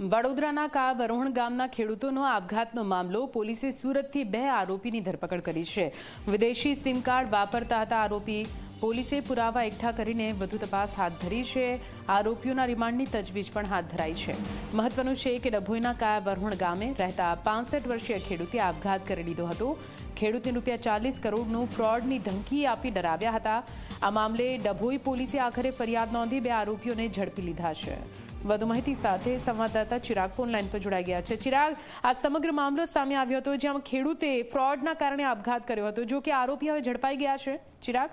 વડોદરાના કા વરોહણ ગામના ખેડૂતોનો આપઘાતનો મામલો પોલીસે સુરતથી બે આરોપીની ધરપકડ કરી છે. વિદેશી સિમ કાર્ડ વાપરતા હતા આરોપી પોલીસે પુરાવા એકઠા કરીને વધુ તપાસ હાથ ધરી છે. આરોપીઓના રિમાન્ડની તજવીજ પણ હાથ ધરાઈ છે. મહત્વનું છે કે ડભોઈના કાયા વરહોણ ગામે રહેતા પાંસઠ વર્ષીય ખેડૂતે આપઘાત કરી લીધો હતો. ખેડૂતને રૂપિયા ચાલીસ કરોડનું ફ્રોડની ધમકી આપી ડરાવ્યા હતા. આ મામલે ડભોઈ પોલીસે આખરે ફરિયાદ નોંધી બે આરોપીઓને ઝડપી લીધા છે. વધુ માહિતી સાથે સંવાદદાતા ચિરાગ ફોન લાઈન પર જોડાઈ ગયા છે. ચિરાગ, આ સમગ્ર મામલો સામે આવ્યો હતો જ્યાં ખેડૂતે ફ્રોડના કારણે આપઘાત કર્યો હતો. જો કે આરોપી હવે ઝડપાઈ ગયા છે. ચિરાગ?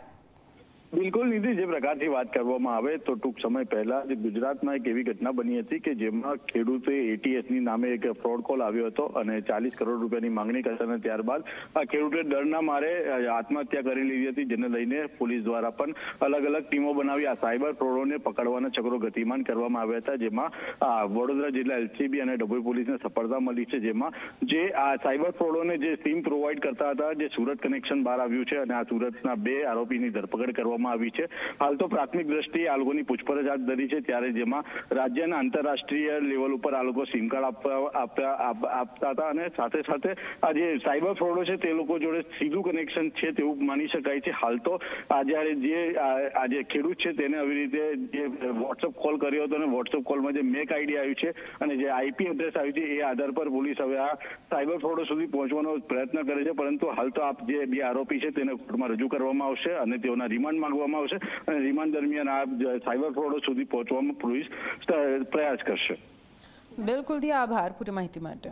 બિલકુલ નિધિ, જે પ્રકારથી વાત કરવામાં આવે, તો ટૂંક સમય પહેલા જ ગુજરાતમાં એક એવી ઘટના બની હતી કે જેમાં ખેડૂતે એટીએસની નામે એક ફ્રોડ કોલ આવ્યો હતો અને ચાલીસ કરોડ રૂપિયાની માંગણી કરતા ત્યારબાદ આ ખેડૂતે ડરના મારે આત્મહત્યા કરી લીધી હતી, જેને લઈને પોલીસ દ્વારા પણ અલગ અલગ ટીમો બનાવી આ સાયબર ફ્રોડોને પકડવાના ચક્રો ગતિમાન કરવામાં આવ્યા હતા, જેમાં વડોદરા જિલ્લા એલસીબી અને ડભોઈ પોલીસને સફળતા મળી છે, જેમાં જે આ સાયબર ફ્રોડોને જે સિમ પ્રોવાઈડ કરતા હતા, જે સુરત કનેક્શન બહાર આવ્યું છે અને આ સુરતના બે આરોપીની ધરપકડ કરવામાં આવી છે. હાલ તો પ્રાથમિક દ્રષ્ટિએ આ પૂછપરછ હાથ ધરી છે ત્યારે જેમાં રાજ્યના આંતરરાષ્ટ્રીય લેવલ ઉપર આ લોકો સિમ કાર્ડ આપતા હતા અને સાથે સાથે આ જે સાયબર ફ્રોડો છે તે લોકો જોડે સીધું કનેક્શન છે તેવું માની શકાય છે. હાલ તો આ જે, આ ખેડૂત છે તેને આવી રીતે જે વોટ્સઅપ કોલ કર્યો હતો અને વોટ્સઅપ કોલમાં જે મેક આઈડી આવ્યું છે અને જે આઈપી એડ્રેસ આવ્યું છે એ આધાર પર પોલીસ હવે આ સાયબર ફ્રોડો સુધી પહોંચવાનો પ્રયત્ન કરે છે. પરંતુ હાલ તો આપ જે બે આરોપી છે તેને કોર્ટમાં રજૂ કરવામાં આવશે અને તેઓના રિમાન્ડ માંગવામાં આવશે અને રિમાન્ડ દરમિયાન આ સાયબર ફ્રોડો સુધી પહોંચવામાં પોલીસ પ્રયાસ કરશે. બિલકુલથી આભાર પૂરી માહિતી માટે.